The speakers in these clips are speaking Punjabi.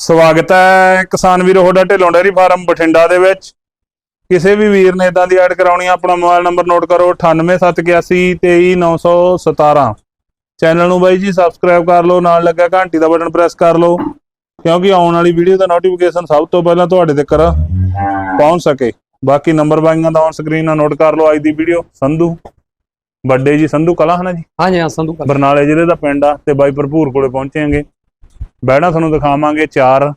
ਸਵਾਗਤ ਹੈ ਕਿਸਾਨ ਵੀਰੋ ਤੁਹਾਡਾ ਢਿੱਲੋਂ ਡੇਅਰੀ ਫਾਰਮ ਬਠਿੰਡਾ ਦੇ ਵਿੱਚ। ਕਿਸੇ ਵੀ ਵੀਰ ਨੇ ਇਦਾਂ ਦੀ ਐਡ ਕਰਾਉਣੀ ਆ ਆਪਣਾ ਮੋਬਾਈਲ ਨੰਬਰ ਨੋਟ ਕਰੋ 9871823917 ਚੈਨਲ ਨੂੰ ਬਾਈ ਜੀ ਸਬਸਕ੍ਰਾਈਬ ਕਰ ਲਓ ਨਾਲ ਲੱਗਾ ਘੰਟੀ ਦਾ ਬਟਨ ਪ੍ਰੈਸ ਕਰ ਲਓ ਕਿਉਂਕਿ ਆਉਣ ਵਾਲੀ ਵੀਡੀਓ ਦਾ ਨੋਟੀਫਿਕੇਸ਼ਨ ਸਭ ਤੋਂ ਪਹਿਲਾਂ ਤੁਹਾਡੇ ਤੱਕ ਪਹੁੰਚ ਸਕੇ। ਬਾਕੀ ਨੰਬਰ ਬਾਈਆਂ ਦਾ ਔਨ ਸਕਰੀਨ ਨਾਲ ਨੋਟ ਕਰ ਲਓ ਅੱਜ ਦੀ ਵੀਡੀਓ। ਸੰਧੂ ਵੱਡੇ ਜੀ ਸੰਧੂ ਕਲਾ ਹਨਾ ਜੀ? ਹਾਂਜੀ ਹਾਂ ਸੰਧੂ ਬਰਨਾਲੇ ਜ਼ਿਲ੍ਹੇ ਦਾ ਪਿੰਡ ਆ ਤੇ ਬਾਈ ਭਰਪੂਰ ਕੋਲੇ ਪਹੁੰਚੇਾਂਗੇ ਬਹਿਣਾ ਤੁਹਾਨੂੰ ਦਿਖਾਵਾਂਗੇ ਚਾਰ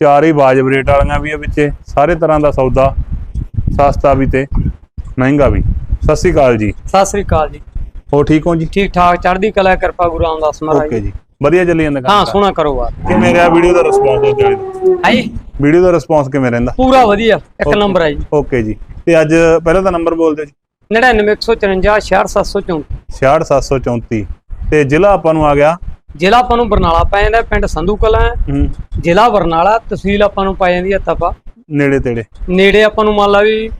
ਚਾਰ ਹੀ ਵਾਜਬ ਰੇਟ ਵਾਲੀਆਂ ਵੀ ਆ ਵਿੱਚੇ ਸਾਰੇ ਤਰ੍ਹਾਂ ਦਾ ਸੌਦਾ ਸਸਤਾ ਵੀ ਤੇ ਮਹਿੰਗਾ ਵੀ। ਸਤਿ ਸ਼੍ਰੀ ਅਕਾਲ ਜੀ। ਸਤਿ ਸ੍ਰੀ ਅਕਾਲ ਜੀ। ਹੋ ਠੀਕ ਹੋ ਜੀ? ਠੀਕ ਠਾਕ ਚੜ੍ਹਦੀ ਕਲਾ ਕਿਰਪਾ ਗੁਰੂ ਰਾਮਦਾਸ ਮਹਾਰਾਜ ਓਕੇ ਜੀ। ਵਧੀਆ ਚੱਲੀ ਜਾਂਦਾ ਕੰਮ ਹਾਂ? ਸੋਹਣਾ ਕਰੋ ਬਾਤ। ਕਿਵੇਂ ਰਿਹਾ ਵੀਡੀਓ ਦਾ ਰਿਸਪੌਂਸ ਉਹਦੇ ਹਾਈ ਵੀਡੀਓ ਦਾ ਰਿਸਪੌਂਸ ਕਿਵੇਂ ਰਹਿੰਦਾ? ਪੂਰਾ ਵਧੀਆ ਇੱਕ. ਨੰਬਰ ਹੈ ਜੀ। ਓਕੇ ਜੀ। ਤੇ ਅੱਜ ਪਹਿਲਾਂ ਤਾਂ ਨੰਬਰ ਬੋਲ ਦਿਓ ਜੀ 99154 66734 66734 ਤੇ ਜ਼ਿਲ੍ਹਾ ਆਪਾਂ ਨੂੰ ਆ ਗਿਆ ਜ਼ਿਲ੍ਹਾ ਆਪਾਂ ਨੂੰ ਬਰਨਾਲਾ ਪੈ ਜਾਂਦਾ ਹੈ, ਪਿੰਡ ਸੰਧੂ ਕਲਾਂ ਹੈ। ਹੂੰ, ਜ਼ਿਲ੍ਹਾ ਬਰਨਾਲਾ ਤਹਿਸੀਲ ਆਪਾਂ ਨੂੰ ਪੈ ਜਾਂਦੀ ਹੈ ਤਪਾ। ਨੇੜੇ ਤੇੜੇ। ਨੇੜੇ ਆਪਾਂ ਨੂੰ ਮੰਨ ਲਾ ਵੀ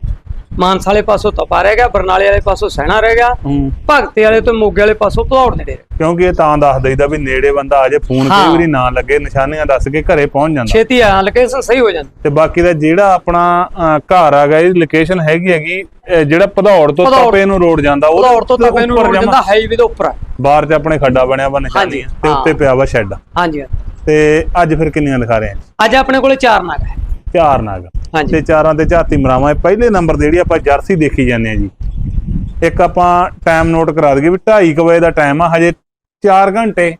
ਮਾਨਸਾ ਵਾਲੇ ਪਾਸੋਂ ਤਪਾ ਰਹਿ ਗਿਆ ਬਰਨਾਲੇ ਵਾਲੇ ਪਾਸੋਂ ਸਹਿਣਾ ਰਹਿ ਗਿਆ ਹੂੰ। ਭਗਤੇ ਵਾਲੇ ਤੋਂ ਮੋਗੇ ਵਾਲੇ ਪਾਸੋਂ ਧੌੜ ਨੇੜੇ ਕਿਉਂਕਿ ਇਹ ਤਾਂ ਦੱਸ ਦਈਦਾ ਵੀ ਨੇੜੇ ਬੰਦਾ ਆ ਜੇ ਫੋਨ ਹਾਂ। ਕਈ ਵਾਰੀ ਨਾ ਲੱਗੇ ਨਿਸ਼ਾਨੀਆਂ ਦੱਸ ਕੇ ਘਰੇ ਪਹੁੰਚ ਜਾਂਦਾ। ਛੇਤੀ ਆ ਲੋਕੇਸ਼ਨ ਸਹੀ ਹੋ ਜਾਂਦੀ। ਤੇ ਬਾਕੀ ਦਾ ਜਿਹੜਾ ਆਪਣਾ ਘਰ ਆ ਗਿਆ ਇਹ ਲੋਕੇਸ਼ਨ ਹੈਗੀ ਹੈਗੀ ਜਿਹੜਾ ਭਦੌੜ ਤੋਂ ਭਦੌੜ- ਤਪੇ ਨੂੰ ਰੋਡ ਜਾਂਦਾ ਉਹ ਧੌੜ ਤੋਂ ਤਪੇ ਨੂੰ ਉੱਪਰ ਰੋਡ ਜਮਾਂ ਜਾਂਦਾ ਹਾਈਵੇ ਦੇ ਉੱਪਰ ਬਾਹਰ 'ਚ ਆਪਣੇ ਖੱਡਾ ਬਣਿਆ ਵਾ ਨਿਸ਼ਾਨੀ ਆ, ਤੇ ਹਾਂ। ਉੱਤੇ ਪਿਆ ਵਾ ਸ਼ੈੱਡ। ਹਾਂਜੀ। ਤੇ ਅੱਜ ਫਿਰ ਕਿੰਨੀਆਂ ਦਿਖਾ ਰਹੇ ਆ? ਅੱਜ ਆਪਣੇ ਕੋਲੇ ਚਾਰ ਨਾਗ ਹੈ ਚਾਰ ਨਾਗ। ਹਾਂਜੀ ਤੇ ਚਾਰਾਂ ਤੇ ਝਾਤੀ ਮਰਾਵਾਂ। ਇਹ ਪਹਿਲੇ ਨੰਬਰ ਜਿਹੜੀ ਆਪਾਂ ਜਰਸੀ ਦੇਖੀ ਜਾਂਦੇ ਆ ਜੀ। ਇੱਕ ਆਪਾਂ ਟਾਈਮ ਨੋਟ ਕਰਾ ਦਈਏ ਵੀ 2:30 ਵਜੇ ਦਾ ਟਾਈਮ ਆ ਹਜੇ 4 ਘੰਟੇ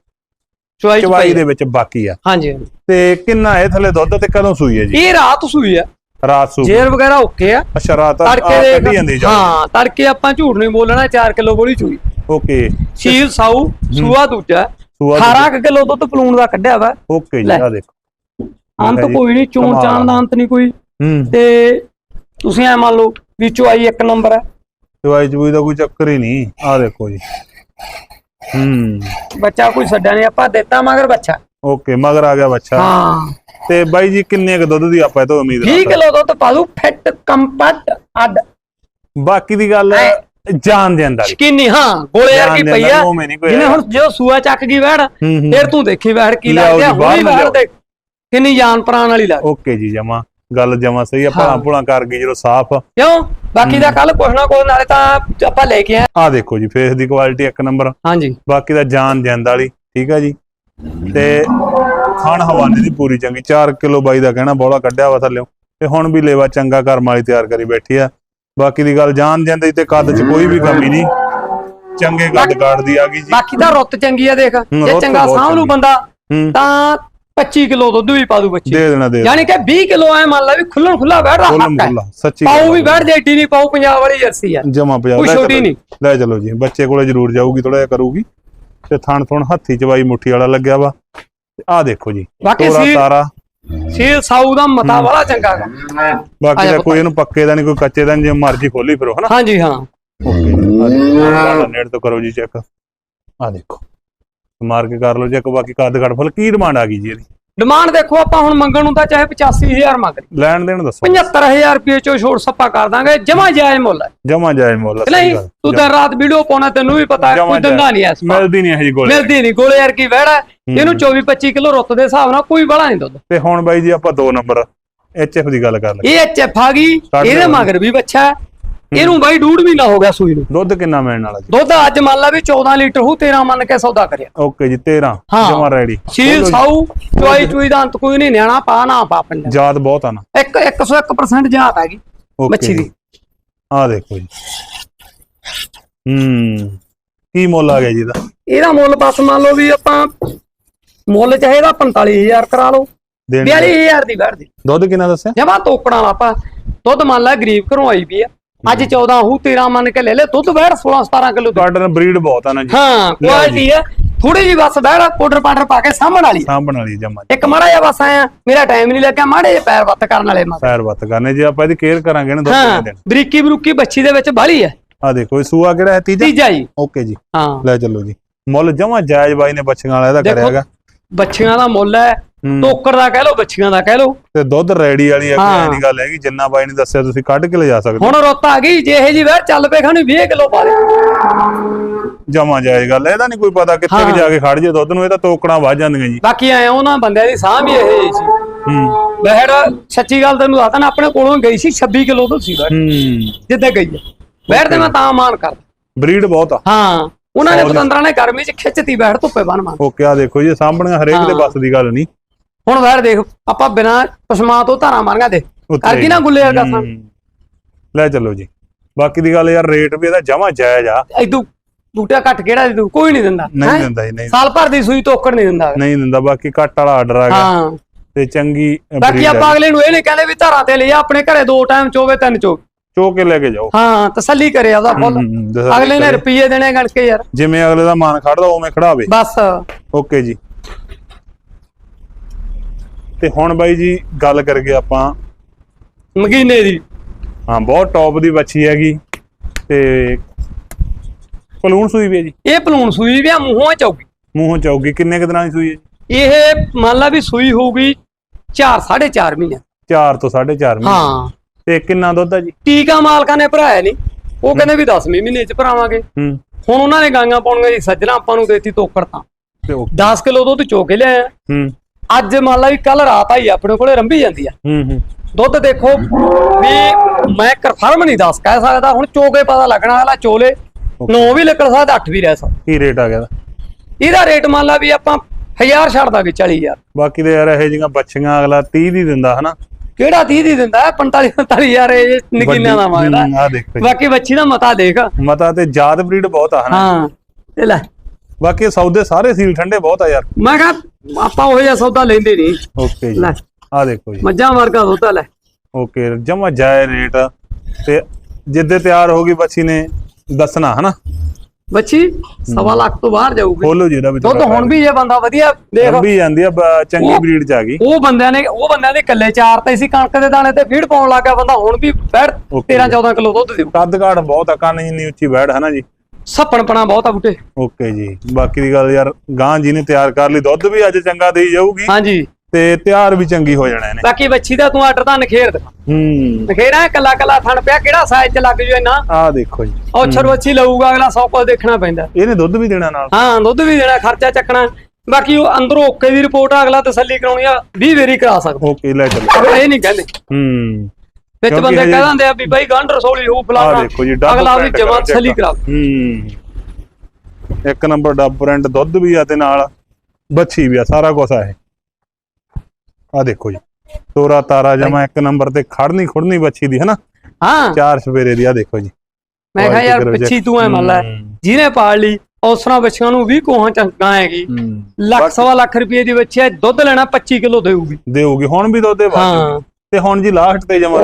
ਚਵਾਈ ਦੇ ਵਿੱਚ ਬਾਕੀ ਆ। ਹਾਂਜੀ। ਤੇ ਕਿੰਨਾ ਇਹ ਥੱਲੇ ਦੁੱਧ ਤੇ ਕਦੋਂ ਸੂਈ ਹੈ ਜੀ? ਇਹ ਰਾਤ ਸੂਈ ਆ। ਰਾਤ ਸੂ ਜੇਰ ਵਗੈਰਾ ਓਕੇ ਆ। ਅੱਛਾ ਰਾਤ ਤੜਕੇ ਕੱਢੀ ਜਾਂਦੀ ਦੇ ਜਾ ਹਾਂ ਤੜਕੇ ਆਪਾਂ ਝੂਠ ਨਹੀਂ ਬੋਲਣਾ 4 ਕਿਲੋ ਗੋਲੀ ਚੂਈ ਓਕੇ। ਸ਼ੀਲ ਸਾਊ ਸੂਆ ਦੂਜਾ। ਸੂਆ 18 ਕਿਲੋ ਦੁੱਧ ਪਲੂਣ ਦਾ ਕੱਢਿਆ ਵਾ। ਓਕੇ ਜੀ। ਆ ਦੇਖੋ। ਅੰਤ ਕੋਈ ਨਹੀਂ ਚੋਣ ਚਾਣ ਦਾ ਅੰਤ ਨਹੀਂ ਕੋਈ। ਤੇ ਤੁਸੀਂ ਐ ਮੰਨ ਲਓ ਵੀ ਚੁਆਈ ਇੱਕ ਨੰਬਰ ਹੈ। ਦਵਾਈ ਚੂਈ ਦਾ ਕੋਈ ਚੱਕਰ ਹੀ ਨਹੀਂ ਆ ਦੇਖੋ ਜੀ। ਹੂੰ। ਬੱਚਾ ਕੋਈ ਛੱਡਿਆ ਨਹੀਂ ਆਪਾਂ ਦਿੱਤਾ ਮਗਰ ਬੱਚਾ। ਓਕੇ ਮਗਰ ਆ ਗਿਆ ਬੱਚਾ। ਹਾਂ। ਤੇ ਬਾਈ ਜੀ ਕਿੰਨੇ ਕ ਦੁੱਧ ਦੀ ਆਪਾਂ ਇਹ ਤੋਂ ਉਮੀਦ 20 ਰੱਖਦੇ ਕਿਲੋ ਦੁੱਧ ਪਾ ਦੂ ਫਿੱਟ ਕੰਪਟ ਅੱਡ। ਬਾਕੀ ਦੀ ਗੱਲ ਜਾਣ ਦੇਣ ਵਾਲੀ ਸ਼ਕੀਨੀ ਹਾਂ ਗੋਲੇ ਜਾਣ ਵਰਗੀ ਦੇਣ ਪਈ ਵਾਲੀ ਆ। ਉਹ ਮੈਂ ਨਹੀਂ ਕੋਈ ਜਿਹਨੇ ਹੁਣ ਜੋ ਸੂਆ ਚੱਕ ਗਈ ਵੜ। ਫਿਰ ਤੂੰ ਦੇਖੀ ਵੜ ਕੀ ਲੱਗਦੀ ਨੂੰ ਵੜ। ਦੇ ਕਿੰਨੀ ਜਾਨ ਪ੍ਰਾਣ ਵਾਲੀ ਲੱਗ ਓਕੇ ਜੀ ਜਮਾ। ਗੱਲ ਜਮਾ ਸਹੀ ਆ। ਭਲਾ ਭੁਲਾ ਕਰ ਗਈ ਜਦੋਂ ਸਾਫ਼ ਕਿਉਂ? ਬਾਕੀ ਦਾ ਕੱਲ ਕੁਛ ਨਾ ਕੁਛ ਨਾਲੇ ਤਾਂ ਆਪਾਂ ਲੈ ਕੇ ਆਏ। ਆ ਦੇਖੋ ਜੀ ਫੇਸ ਦੀ ਕੁਆਲਿਟੀ ਇੱਕ ਨੰਬਰ ਹਾਂਜੀ। ਬਾਕੀ ਦਾ ਜਾਨ ਜਿੰਦ ਵਾਲੀ ਠੀਕ ਆ ਜੀ? ਤੇ ਖਾਣ ਹਵਾਨੇ ਦੀ ਪੂਰੀ ਚੰਗੀ 4 ਕਿਲੋ ਬਾਈ ਦਾ ਕਹਿਣਾ ਬੋਲਾ ਕੱਢਿਆ ਵਾ ਥੱਲਿਓ। ਤੇ ਹੁਣ ਵੀ ਲੇਵਾ ਚੰਗਾ ਘਰਮ ਵਾਲੀ ਤਿਆਰ ਕਰੀ ਬੈਠੀ ਆ। ਬਾਕੀ ਦੀ ਗੱਲ ਜਾਨ ਜਿੰਦ ਦੀ ਤੇ ਕੱਦ 'ਚ ਕੋਈ ਵੀ ਕਮੀ ਨਹੀਂ। ਚੰਗੇ ਕੱਦ ਕਾਟਦੀ ਆ ਗਈ ਜੀ। ਬਾਕੀ ਤਾਂ ਰੁੱਤ ਚੰਗੀ ਆ ਦੇਖ। ਜੇ ਚੰਗਾ ਸਾਂਭ ਲੂ। ਬੰਦਾ ਤਾਂ 25 ਕਿਲੋ ਦੁੱਧ ਵੀ ਪਾ ਦੂ ਬੱਚੀ। ਦੇ ਦੇਣਾ ਦੇ ਯਾਨੀ ਕਿ 20 ਕਿਲੋ ਐ ਮੰਨ ਲਾ ਵੀ ਖੁੱਲਣ ਖੁੱਲਾ ਬੈਠ ਰਹਾ ਹੱਕ ਹੈ। ਸੱਚੀ ਪਾਉ ਵੀ ਬੈਠ ਜੇ ਏਡੀ ਨਹੀਂ ਪਾਉ ਪੰਜਾਬ ਵਾਲੀ ਜਰਸੀ ਆ ਜਮਾ ਪੰਜਾਬ ਕੋਈ ਛੋਟੀ ਨਹੀਂ। ਲੈ ਚਲੋ ਜੀ ਬੱਚੇ ਕੋਲੇ ਜ਼ਰੂਰ ਜਾਊਗੀ ਥੋੜਾ ਜਿਹਾ ਕਰੂਗੀ। ਤੇ ਥਣ ਥਣ ਹੱਥੀ ਚਵਾਈ ਮੁੱਠੀ ਵਾਲਾ ਲੱਗਿਆ ਵਾ। ਆ ਦੇਖੋ ਜੀ ਬਾਕੀ ਤੋਰਾ। ਸੀਲ ਸਾਊ ਦਾ ਮਤਾ ਵਾਲਾ ਚੰਗਾ ਗਾ। ਬਾਕੀ ਦਾ। ਕੋਈ ਇਹਨੂੰ ਪੱਕੇ ਦਾ ਨਹੀਂ ਕੋਈ ਕੱਚੇ ਦਾ ਨਹੀਂ ਜੇ ਮਰਜ਼ੀ ਖੋਲੀ ਫਿਰੋ ਹਨਾ? ਹਾਂਜੀ ਹਾਂ। ਓਕੇ ਨੇੜ ਤੋਂ ਕਰੋ ਜੀ ਚੈੱਕ ਆ ਦੇਖੋ। ਮਾਰ ਕੇ ਕਰ ਲਓ ਚੈੱਕ ਬਾਕੀ ਕੱਦ ਕੱਟ ਫੁੱਲ ਕੀ ਡਿਮਾਂਡ ਆ ਗਈ ਜੀ ਇਹਦੀ? ਡਿਮਾਂਡ ਦੇਖੋ ਆਪਾਂ ਹੁਣ ਮੰਗਣ ਨੂੰ ਤਾਂ ਚਾਹੇ 85000 ਮੰਗ ਲਈ ਲੈਣ ਦੇਣ ਦੱਸੋ। 75000 ਰੁਪਏ ਚੋਂ ਛੋੜ ਸੱਪਾ ਕਰ ਦਾਂਗੇ ਜਮਾ ਜਾਇਜ਼ ਮੁੱਲ ਹੈ। ਜਮਾ ਜਾਇਜ਼ ਮੁੱਲ ਕਿ ਨਹੀਂ। ਤੂੰ ਦਿਨ ਰਾਤ ਵੀਡੀਓ ਪਾਉਣਾ ਤੈਨੂੰ ਵੀ ਪਤਾ ਹੈ ਕੋਈ ਦੰਦਾ ਨਹੀਂ ਐ। ਮਿਲਦੀ ਨਹੀਂ ਇਹ ਜੀ ਗੋਲੇ। ਮਿਲਦੀ ਨਹੀਂ ਗੋਲੇ ਯਾਰ ਕੀ ਵਹਿੜਾ ਇਹਨੂੰ 24 25 ਕਿਲੋ ਰੁੱਤ ਦੇ ਹਿਸਾਬ ਨਾਲ ਕੋਈ ਬੜਾ ਨਹੀਂ ਦੁੱਧ। ਤੇ ਹੁਣ ਬਾਈ ਜੀ ਆਪਾਂ ਦੋ ਨੰਬਰ ਐਚਐਫ ਦੀ ਗੱਲ ਕਰ ਲਈਏ। ਇਹ ਐਚਐਫ ਆ ਗਈ ਇਹਦੇ। ਮਗਰ ਵੀ ਬੱਚਾ। ਇਹਨੂੰ ਬਾਈ ਡੂਢ ਮਹੀਨਾ ਹੋ ਗਿਆ ਸੂਈ ਨੂੰ। ਦੁੱਧ ਕਿੰਨਾ ਮਿਲਣ ਵਾਲਾ ਜੀ? ਦੁੱਧ ਅੱਜ ਮੰਨ ਲਾ ਵੀ 14 ਲੀਟਰ ਹੂ 13 ਮੰਨ ਕੇ ਸੌਦਾ ਕਰਿਆ। ਓਕੇ ਜੀ 13 ਹਾਂ। ਜਮਾ ਰੈਡੀ ਸ਼ੀਲ ਸਾਊ ਚੁਆਈ ਚੁਈ ਦਾ ਅੰਤ ਕੋਈ ਨਹੀਂ ਨਿਆਣਾ ਪਾ ਨਾ ਪਾ ਪੰਜਾ ਯਾਦ ਬਹੁਤ ਆ ਨਾ। ਇੱਕ 101% ਜਾਤ ਹੈਗੀ ਮੱਛੀ ਦੀ। ਆਹ ਦੇਖੋ ਜੀ। ਹੂੰ ਕੀ ਮੁੱਲ ਆ ਗਿਆ ਜੀ ਇਹਦਾ? ਇਹਦਾ ਮੁੱਲ ਬਸ ਮੰਨ ਲਓ ਵੀ ਆਪਾਂ ਮੁੱਲ ਚਾਹੀਦਾ 45000 ਕਰਾ ਲਓ ਦੇਣ 42000 ਦੀ। ਵੜਦੀ ਦੁੱਧ ਕਿੰਨਾ ਦੱਸਿਆ? ਜਮਾ ਤੋਕੜਾਂ ਵਾਲਾ ਆਪਾਂ। ਦੁੱਧ ਮੰਨ ਲੈ ਗਰੀਬ ਘਰੋਂ ਆਈ ਵੀ ਆ। ਅੱਜ 14 ਹੂ 13 ਮੰਨ ਕੇ ਲੈ ਲੈ ਦੁੱਧ ਵੈੜ 16 17 ਕਿਲੋ। ਗਾਰਡਨ ਬਰੀਡ ਬਹੁਤ ਆ ਨਾ ਜੀ। ਹਾਂ ਕੁਆਲਿਟੀ ਆ। ਥੋੜੀ ਜੀ ਬਸ ਵੈੜ ਪਾਊਡਰ ਪਾਊਡਰ ਪਾ ਕੇ ਸਾਂਭਣ ਵਾਲੀ। ਆ। ਸਾਂਭਣ ਵਾਲੀ ਜਮਾ ਇੱਕ ਮਾੜਾ ਜਿਹਾ ਬਸ ਆਇਆ ਮੇਰਾ ਟਾਈਮ ਨਹੀਂ ਲੱਗਿਆ ਮਾੜੇ ਜਿਹੇ ਪੈਰ ਵੱਤ ਕਰਨ ਵਾਲੇ ਮਾ ਪੈਰ ਵੱਤ ਕਰਨੇ ਜੇ ਆਪਾਂ ਇਹਦੀ ਕੇਅਰ ਕਰਾਂਗੇ ਨਾ ਕਿੰਨੇ ਦਿਨ ਬਰੀਕੀ ਬਰੂਕੀ ਬੱਚੀ ਦੇ ਵਿੱਚ ਬਾਲੀ ਹੈ ਆ ਦੇਖੋ ਇਹ ਸੂਆ ਕਿਹੜਾ ਹੈ ਤੀਜਾ? ਤੀਜਾ ਜੀ। ਓਕੇ ਜੀ। ਹਾਂ। ਲੈ ਚੱਲੋ ਜੀ। ਮੁੱਲ ਜਮਾ ਜਾਇਜ਼ ਬਾਈ ਨੇ ਬੱਚਿਆਂ ਵਾਲਾ ਇਹਦਾ ਕਰਿਆਗਾ ਬੱਚੀਆਂ ਦਾ ਮੁੱਲ ਹੂੰ। ਟੋਕਰ ਦਾ ਕਹਿ ਲਓ ਬੱਚੀਆਂ ਦਾ ਕਹਿ ਲਓ। ਤੇ ਦੁੱਧ ਰੈਡੀ ਵਾਲੀ ਹੈ। ਕੋਈ ਨਹੀਂ ਗੱਲ ਹੈਗੀ ਜਿੰਨਾ ਬਾਈ ਨੇ ਦੱਸਿਆ ਤੁਸੀਂ ਕੱਢ ਕੇ ਲਿਜਾ ਸਕਦੇ ਹੁਣ ਰੁੱਤ ਆ ਗਈ ਜੇ ਇਹ ਜੀ ਵੇਰ ਚੱਲ ਪਏ ਖਾਣੀ 20 ਕਿਲੋ ਪਾ ਦੇ। ਜਮਾ ਜਾਏ ਗੱਲ ਇਹਦਾ ਨਹੀਂ ਕੋਈ ਪਤਾ ਕਿੱਥੇ। ਵੀ ਜਾ ਕੇ ਖੜ ਜੇ ਦੁੱਧ ਨੂੰ ਇਹ ਤਾਂ ਤੋਕੜਾਂ ਵੱਜ ਜਾਂਦੀਆਂ ਜੀ। ਬਾਕੀ ਆਏ ਉਹਨਾਂ ਬੰਦਿਆਂ ਦੀ ਸਾਹ ਵੀ ਇਹ ਸੀ। ਹੂੰ। ਬਹਿੜ ਸੱਚੀ ਗੱਲ ਤੈਨੂੰ ਦੱਸਦਾ ਨਾ ਆਪਣੇ ਕੋਲੋਂ ਗਈ ਸੀ 26 ਕਿਲੋ ਤੋਂ ਸੀ ਹੂੰ। ਜਿੱਦੇ ਗਈ ਬਹਿੜ ਤੇ ਮੈਂ ਤਾਂ ਮਾਨ ਕਰ ਬਰੀਡ ਬਹੁਤ ਆ। ਹਾਂ ਉਹਨਾਂ ਨੇ ਦੀ- ਪਤੰਦਰਾਂ ਨੇ ਗਰਮੀ ਚ ਖਿੱਚਤੀ ਬਹਿੜ ਧੁੱਪੇ ਬੰਨ ਮਾਨ ਓਕੇ ਆ ਦੇਖੋ ਜੀ ਸਾਹਮਣੇ ਹਰੇਕ ਦੇ। ਬਸ ਦੀ ਗੱਲ ਨਹੀਂ ਹੁਣ ਬਹਿੜ ਦੇਖ ਆਪਾਂ ਬਿਨਾ ਪਸ਼ਮਾ ਤੋਂ ਧਾਰਾਂ ਮਾਰੀਆਂ ਉੱਤੇ ਕਰ ਗਈ ਨਾ ਗੁੱਲੇ ਵਰਗਾ ਹੂੰ। ਲੈ ਚੱਲੋ ਜੀ। ਬਾਕੀ ਦੀ ਗੱਲ ਯਾਰ ਰੇਟ ਵੀ ਇਹਦਾ ਜਮਾ ਜਾਇਜ਼ ਆ। ਇਦੂ ਬੂਟਾ ਘੱਟ ਕਿਹੜਾ ਦੇ ਦੂ ਕੋਈ ਨਹੀਂ ਦਿੰਦਾ ਨਹੀਂ ਹੈਂ? ਦਿੰਦਾ ਜੀ ਨਹੀਂ ਸਾਲ ਭਰ ਦੀ ਸੂਈ ਤੋਕੜ ਨਹੀਂ ਦਿੰਦਾ ਨਹੀਂ ਦਿੰਦਾ ਬਾਕੀ ਕੱਟ ਵਾਲਾ ਆਰਡਰ ਆ ਗਿਆ ਹਾਂ। ਤੇ ਚੰਗੀ ਬਾਕੀ breed ਆ ਆਪਾਂ ਅਗਲੇ ਨੂੰ ਇਹ ਨਹੀਂ ਕਹਿੰਦੇ ਵੀ ਧਾਰਾਂ ਤੇ ਲਿਆ ਆਪਣੇ ਘਰੇ ਦੋ ਟਾਈਮ ਚੋਵੇ ਤਿੰਨ ਚੋ ਚੋ ਕੇ ਲੈ ਕੇ ਜਾਓ। ਹਾਂ ਤਸੱਲੀ ਕਰੇ ਆਪਦਾ ਫੁੱਲ। ਹੂੰ, ਹੂੰ, ਦੱਸ- ਅਗਲੇ ਨੇ ਰੁਪਈਏ ਦੇਣੇ ਗਣ ਕੇ ਯਾਰ। ਜਿਵੇਂ ਅਗਲੇ ਦਾ ਮਾਨ ਖੜਦਾ ਉਵੇਂ ਖੜਾਵੇ। ਬਸ। ਓਕੇ ਜੀ। ਤੇ ਹੁਣ ਬਾਈ ਜੀ ਗੱਲ ਕਰਗੇ ਆਪਾਂ ਮਗੀਨੇ ਦੀ। ਹਾਂ ਬਹੁਤ ਟੌਪ ਦੀ ਬੱਚੀ ਹੈਗੀ ਤੇ ਪਲੂਣ ਸੂਈ ਵੀ ਹੈ ਜੀ। ਇਹ ਪਲੂਣ ਸੂਈ ਵੀ ਆ ਮੂੰਹੋਂ ਚੌਕੀ ਮੂੰਹੋਂ ਚੌਗੀ ਕਿੰਨੇ ਕੁ ਦਿਨਾਂ ਦੀ ਸੂਈ ਹੈ ਜੀ? ਇਹ ਮੰਨ ਲਾ ਵੀ ਸੂਈ ਹੋਊਗੀ 4 4.5 ਮਹੀਨੇ 4 ਤੋਂ 4.5 ਮਹੀਨੇ। ਹਾਂ। ਤੇ ਕਿੰਨਾ ਦੁੱਧ ਆ ਜੀ? ਟੀਕਾ ਮਾਲਕਾਂ ਨੇ ਭਰਾਇਆ ਨਹੀਂ। ਉਹ ਕਹਿੰਦੇ ਵੀ 10ਵੇਂ ਮਹੀਨੇ ਚ ਭਰਾਵਾਂਗੇ। ਹੁਣ ਉਹਨਾਂ ਨੇ ਗਾਂਗਾ ਪਾਉਣੀਆਂ ਜੀ ਸੱਜਣਾ ਆਪਾਂ ਨੂੰ ਦੇਤੀ ਤੋਕੜ ਤਾਂ। ਤੇ ਉਹ 10 ਕਿਲੋ ਦੁੱਧ ਚੋ ਕੇ ਲਿਆਇਆ। ਹੂੰ। ਅੱਜ ਮੰਨ ਲਾ ਵੀ ਕੱਲ ਰਾਤ ਆਈ ਆਪਣੇ ਕੋਲੇ ਰੰਭੀ ਜਾਂਦੀ ਆ। ਹੂੰ ਹੂੰ। ਦੁੱਧ ਦੇਖੋ ਵੀ ਮੈਂ ਕਨਫਰਮ ਨਹੀਂ ਦੱਸ ਕਹਿ ਸਕਦਾ ਹੁਣ ਚੋਕੇ ਪਤਾ ਲੱਗਣਾ ਵਾਲਾ ਚੋਲੇ 9 ਵੀ ਨਿਕਲ ਸਕਦਾ 8 ਵੀ ਰਹਿ ਸਕਦਾ। ਕੀ ਰੇਟ ਆ ਗਿਆ ਇਹਦਾ? ਇਹਦਾ ਰੇਟ ਮੰਨ ਲਾ ਵੀ ਆਪਾਂ 1000 ਛੱਡ ਦਾਂਗੇ 40000 ਬਾਕੀ ਦੇ ਯਾਰ ਇਹ ਜਿਹੀਆਂ ਬੱਚੀਆਂ ਅਗਲਾ 30 ਦੀ ਦਿੰਦਾ ਹਨਾ? ਕਿਹੜਾ 30 ਦੀ ਦਿੰਦਾ? ਹੈ? 45 45000 ਇਹ ਨਗੀਨਿਆਂ ਦਾ ਮੰਗਦਾ ਬਾਕੀ ਬੱਚੀ ਦਾ ਮਤਾ ਦੇਖ। ਮਤਾ ਤੇ ਜਾਤ ਬਰੀਡ ਬਹੁਤ ਆ ਹਨਾ? ਹਾਂ ਤੇ ਲੈ। ਬਾਕੀ ਇਹ ਸੌਦੇ ਸਾਰੇ ਸੀਲ ਠੰਡੇ ਬਹੁਤ ਆ ਯਾਰ। ਮੈਂ ਕਿਹਾ ਆਪਾਂ ਉਹ ਜਿਹਾ ਸੌਦਾ ਲੈਂਦੇ ਨਹੀਂ। ਓਕੇ ਜੀ। ਲੈ। ਆ ਦੇਖੋ ਜੀ। ਮੱਝਾਂ ਵਰਗਾ ਦੁੱਧ ਲੈ। ਓਕੇ ਜਮਾ ਜਾਏ ਰੇਟ ਤੇ ਜਿੱਦੇ ਤਿਆਰ ਹੋ ਗਈ ਬੱਚੀ ਨੇ ਦੱਸਣਾ ਹਨਾ? ਬੱਚੀ ਸਵਾ ਲੱਖ ਤੋਂ ਬਾਹਰ ਜਾਊਗੀ। ਖੋਲੋ ਜੀ ਇਹਦਾ ਵੀ ਦੁੱਧ ਹੁਣ ਵੀ ਜੇ ਬੰਦਾ ਵਧੀਆ ਦੇਖ। ਵੀ ਜਾਂਦੀ ਆ ਬ- ਚੰਗੀ ਉਹ- ਬਰੀਡ ਚ ਆ ਗਈ। ਉਹ ਬੰਦਿਆਂ ਨੇ ਉਹ ਬੰਦਿਆਂ ਦੇ ਇਕੱਲੇ ਚਾਰ ਤੇ ਸੀ ਕਣਕ ਦੇ ਦਾਣੇ ਤੇ ਫੀਡ ਪਾਉਣ ਲੱਗਾ ਬੰਦਾ ਹੁਣ ਵੀ ਬੈੜ Okay. 13 14 ਕਿਲੋ ਦੁੱਧ ਦੇਊ ਕੱਦ ਕਾਠ ਬਹੁਤ ਆ ਕੰਨ ਜਿੰਨੀ ਉੱਚੀ ਬੈੜ ਹਨਾ ਜੀ? ਸੱਪਣਪਣਾ ਬਹੁਤ ਆ ਬੂਟੇ। ਓਕੇ ਜੀ। ਬਾਕੀ ਦੀ ਗੱਲ ਯਾਰ ਗਾਂ ਜੀ ਨੇ ਤਿਆਰ ਕਰ ਲਈ। ਦੁੱਧ ਵੀ ਅੱਜ ਚੰਗਾ ਦੇਈ ਜਾਊਗੀ। ਹਾਂਜੀ। ਤੇ ਤਿਆਰ ਵੀ ਚੰਗੀ ਹੋ ਜਾਣਾ ਇਹਨੇ ਬਾਕੀ ਬੱਚੀ ਦਾ ਤੂੰ ਆਰਡਰ ਤਾਂ ਨਖੇਰ ਦੇ। ਹੂੰ। ਨਖੇਰਾ ਕੱਲਾ ਕੱਲਾ ਥਣ ਪਿਆ ਕਿਹੜਾ ਸਾਈਜ਼ ਚ ਲੱਗ ਜੂ ਇੰਨਾ? ਆਹ ਦੇਖੋ ਜੀ। ਉਹ ਛਰਵੱਛੀ ਲਊਗਾ ਅਗਲਾ ਸੌ ਕੁਝ ਦੇਖਣਾ ਪੈਂਦਾ। ਇਹਨੇ ਦੁੱਧ ਵੀ ਦੇਣਾ ਨਾਲ? ਹਾਂ ਦੁੱਧ ਵੀ ਦੇਣਾ ਖਰਚਾ ਚੱਕਣਾ। ਬਾਕੀ ਉਹ ਅੰਦਰੋਂ ਓਕੇ ਦੀ ਰਿਪੋਰਟ ਅਗਲਾ ਤਸੱਲੀ ਕਰਾਉਣੀ ਆ 20 ਵੇਰੀ ਕਰਾ ਸਕਦਾ। ਓਕੇ ਲੈ ਚੱਲੋ। ਇਹ ਨਹੀਂ ਕਹਿੰਦੇ। ਹੂੰ। ਵਿੱਚ ਕਿਉਂਕਿ ਬੰਦੇ ਹਜੇ- ਕਹਿ ਦਿੰਦੇ ਆ ਵੀ ਬਾਈ ਗੰਢ ਰਸੋਲੀ ਹੋਊ ਆਹ ਫਲਾਣਾ ਦੇਖੋ ਜੀ ਡੱਬ ਅਗਲਾ ਵੀ print ਜਮਾ ਕਰੋ, check ਕਰਾ ਹੂੰ। ਇੱਕ ਨੰਬਰ ਡੱਬ ਪ੍ਰਿੰਟ ਦੁੱਧ ਵੀ ਆ ਤੇ ਨਾਲ ਬੱਚੀ ਵੀ ਆ ਸਾਰਾ ਕੁਝ ਆ ਇਹ। ਆ ਦੇਖੋ ਜੀ ਤੋਰਾ ਤਾਰਾ ਜਮਾ ਇੱਕ ਨੰਬਰ ਤੇ ਖੜਨੀ ਖੁੜਨੀ ਬੱਚੀ ਦੀ ਹਨਾ? ਹਾਂ। ਚਾਰ ਸਵੇਰੇ ਦੀ ਆ ਦੇਖੋ ਜੀ। ਮੈਂ ਕਿਹਾ ਯਾਰ। ਬੱਚੀ ਤੂੰ ਐ ਮੰਨ ਲੈ ਹੂੰ। ਜਿਹਨੇ ਪਾਲ ਲਈ ਉਸਰਾਂ ਬੱਚਿਆਂ ਨੂੰ ਵੀ ਕੋਹਾਂ ਚੰਗਾ ਹੈਗੀ ਹੂੰ। ਲੱਖ ਸਵਾ ਲੱਖ ਰੁਪਏ ਦੀ ਬੱਚੀ ਹੈ ਦੁੱਧ ਲੈਣਾ 25 ਕਿਲੋ ਦੇਊਗੀ। ਦੇਊਗੀ ਹੁਣ ਵੀ ਦੁੱਧ ਦੇ ਹਾਂ। ਬਾਅਦ ਤੇ ਹੁਣ ਜੀ ਲਾਸਟ ਤੇ ਜਮਾ।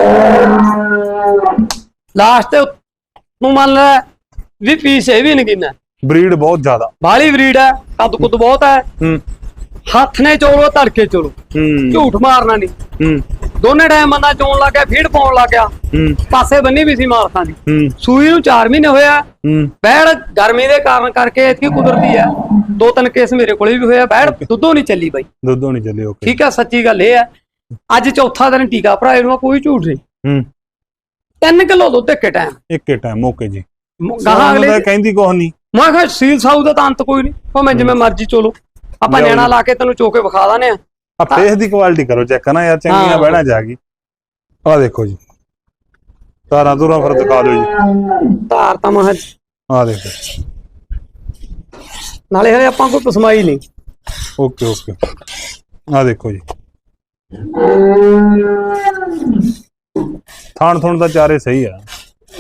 ਲਾਸਟ ਤੇ ਤੂੰ ਮੰਨ ਲੈ ਵੀ ਪੀਸ ਇਹ ਵੀ ਨਗੀਨਾ ਬਰੀਡ ਬਹੁਤ ਜ਼ਿਆਦਾ। ਬਾਲੀ ਬਰੀਡ ਹੈ ਕੱਦ ਕੁੱਦ ਬਹੁਤ ਹੈ। ਹੂੰ। ਹੱਥ ਨੇ ਚੋਲੋ ਧੜਕੇ ਚੋਲੋ। ਹੂੰ। ਝੂਠ ਮਾਰਨਾ ਨਹੀਂ ਹੂੰ। ਦੋਨੇ ਟਾਈਮ ਬੰਦਾ ਚੋਣ ਲੱਗ ਗਿਆ ਫੀਡ ਪਾਉਣ ਲੱਗ ਗਿਆ। ਹੂੰ। ਪਾਸੇ ਬੰਨੀ ਵੀ ਸੀ ਮਾਰਕਾਂ ਦੀ। ਹੂੰ। ਸੂਈ ਨੂੰ 4 ਮਹੀਨੇ ਹੋਇਆ। ਹੂੰ। ਬੈੜ ਗਰਮੀ ਦੇ ਕਾਰਨ ਕਰਕੇ ਇਤਕੀ ਕੁਦਰਤੀ ਹੈ। ਦੋ ਤਿੰਨ ਕੇਸ ਮੇਰੇ ਕੋਲੇ ਵੀ ਹੋਇਆ। ਬੈੜ ਦੁੱਧੋਂ ਨਹੀਂ ਚੱਲੀ ਬਾਈ। ਦੁੱਧੋਂ ਨਹੀਂ ਚੱਲੇ ਓਕੇ ਠੀਕ ਹੈ ਸੱਚੀ ਗੱਲ ਇਹ ਹੈ। ਅੱਜ ਚੌਥਾ ਦਿਨ ਟੀਕਾ ਭਰਾਏ ਨੂੰ ਕੋਈ ਝੂਠ ਨਹੀਂ। ਹੂੰ। 3 ਕਿਲੋ ਦੁੱਧ ਇੱਕੇ ਟਾਈਮ ਇੱਕੇ ਟਾਈਮ ਓਕੇ ਜੀ। ਗਾਹਾਂ ਅਗਲੇ ਕਹਿੰਦੀ ਕੁਛ ਨਹੀਂ। ਮੈਂ ਕਿਹਾ ਸੀਲ ਸਾਊ ਦਾ ਤਾਂ ਅੰਤ ਕੋਈ ਨਹੀਂ। ਭਾਵੇਂ ਜਿਵੇਂ ਮਰਜ਼ੀ ਚੋਲੋ। ਆਪਾਂ ਨੈਣਾ। ਲਾ ਕੇ ਤੈਨੂੰ ਚੋਕੇ ਵਿਖਾ ਦਾਨੇ ਆ। ਆ ਫੇਸ ਦੀ ਕੁਆਲਿਟੀ ਕਰੋ ਚੈੱਕ ਨਾ ਯਾਰ ਚੰਗੀਆਂ। ਬਹਿਣਾ ਜਾ ਗਈ ਆ ਦੇਖੋ ਜੀ। ਤਾਰਾਂ ਤੁਰਾਂ ਫਿਰ ਦਿਖਾ ਦਿਓ ਜੀ। ਧਾਰ ਤਾਂ ਮੈਂ ਕਿਹਾ- ਆ ਦੇਖੋ। ਨਾਲੇ ਹਲੇ ਆਪਾਂ ਕੋਈ ਪਸਮਾਈ ਨਹੀਂ। Okay okay. ਆ ਦੇਖੋ ਜੀ। ਥਾਣ ਥੁਣ ਦਾ ਚਾਰੇ ਸਹੀ ਆ।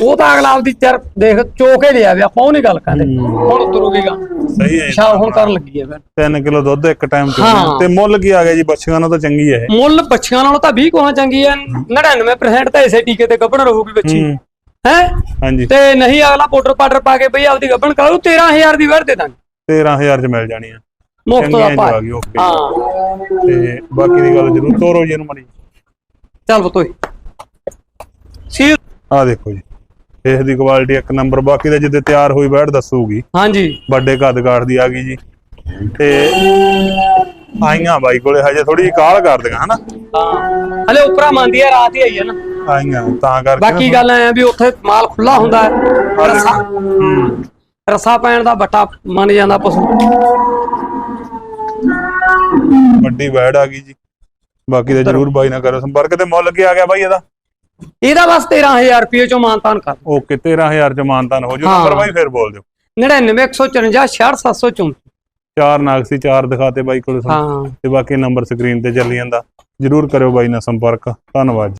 ਉਹ ਤਾਂ ਅਗਲਾ ਆਪਦੀ ਚਰ ਦੇਖ ਚੋਕੇ ਲਿਆ ਵੀ ਆਪਾਂ ਉਹ ਨਹੀਂ ਗੱਲ ਕਰਦੇ। ਹੁਣ ਉਤਰੂਗੀਗਾ। ਸਹੀ ਹੈ। ਪਿਸ਼ਾਬ ਹੁਣ ਕਰਨ ਲੱਗੀ ਹੈ ਫਿਰ। 3 ਕਿਲੋ ਦੁੱਧ ਇੱਕ ਟਾਈਮ ਚ। ਹਾਂ। ਤੇ ਮੁੱਲ ਕੀ ਆ ਗਿਆ ਜੀ? ਬੱਚਿਆਂ ਨਾਲ ਤਾਂ ਚੰਗੀ ਹੈ ਇਹ। ਮੁੱਲ ਬੱਚਿਆਂ ਨਾਲੋਂ ਤਾਂ 20 ਕੋਹਾਂ ਚੰਗੀ ਹੈ। 99% ਤਾਂ ਇਸੇ ਟੀਕੇ ਤੇ ਗੱਭਣ ਰਹੂਗੀ ਬੱਚੀ। ਹੂੰ। ਹੈ? ਹਾਂਜੀ। ਤੇ ਨਹੀਂ ਅਗਲਾ ਪਾਊਡਰ ਪਾਊਡਰ ਪਾ ਕੇ ਬਈ ਆਪਦੀ ਗੱਭਣ ਕਰਾਉ 13000 ਦੀ ਵੜ ਦੇ ਦਾਂਗੇ। 13000 ਚ ਮਿਲ ਜਾਣੀ ਆ। ਮੁਫਤ ਦਾ ਓਕੇ ਹਾਂ। ਤੇ ਬਾਕੀ ਦੀ ਗੱਲ ਜ਼ਰੂਰ ਤੋਰੋ ਜੀ ਇਹਨੂੰ ਮੜੀ ਚੱਲ ਬਤੋਈ ਸੀ ਆ ਦੇਖੋ ਜੀ ਫੇਸ ਦੀ ਕੁਆਲਿਟੀ ਇੱਕ ਨੰਬਰ ਬਾਕੀ ਦਾ ਜਿੱਦੇ ਤਿਆਰ ਹੋਈ ਬੈਠ ਦੱਸੂਗੀ। ਹਾਂਜੀ। ਵੱਡੇ ਕੱਦ ਕਾਠ ਦੀ ਆ ਗਈ ਜੀ। ਤੇ ਆਈਆਂ ਬਾਈ ਕੋਲੇ ਹਜੇ ਥੋੜੀ ਜਿਹੀ ਕਾਲ ਕਰਦੀਆਂ ਹਨਾ? ਹਾਂ। ਹਲੇ ਉਪਰਾ ਮੰਦੀ ਆ ਰਾਤ ਹੀ ਆਈ ਹੈ ਨਾ। ਆਈਆਂ ਤਾਂ ਕਰਕੇ ਨਾ ਬਾਕੀ ਗੱਲ ਐ ਵੀ ਉੱਥੇ ਮਾਲ ਖੁੱਲਾ ਹੁੰਦਾ। ਹੈ ਰੱਸਾ ਹੂੰ। ਰੱਸਾ ਪੈਣ ਦਾ ਬੱਟਾ ਮੰਨ ਜਾਂਦਾ ਪਸ਼ੂ। ਵੱਡੀ ਵੈੜ ਆ ਗਈ ਜੀ। ਬਾਕੀ ਤਾਂ ਜਰੂਰ ਬਾਈ ਨਾਲ ਕਰੋ ਸੰਪਰਕ ਤੇ ਮੁੱਲ ਕੀ ਆ ਗਿਆ ਬਾਈ ਇਹਦਾ? ਇਹਦਾ ਬਸ 13000 ਰੁਪਏ ਚੋਂ ਮਾਨਤਾਨ ਕਰ ਓਕੇ 13000 ਚ ਮਾਨਤਾਨ ਹੋ ਜੂ। ਨੰਬਰ ਬਾਈ ਫੇਰ ਬੋਲ ਦਿਓ। 99 154 66734 ਚਾਰ ਨਾਗ ਸੀ ਚਾਰ ਦਿਖਾਤੇ ਬਾਈ ਕੋਲ ਹਾਂ। ਤੇ ਬਾਕੀ ਨੰਬਰ ਸਕਰੀਨ ਤੇ ਚੱਲੀ ਜਾਂਦਾ। ਜਰੂਰ ਕਰਿਓ ਬਾਈ ਨਾਲ ਸੰਪਰਕ। ਧੰਨਵਾਦ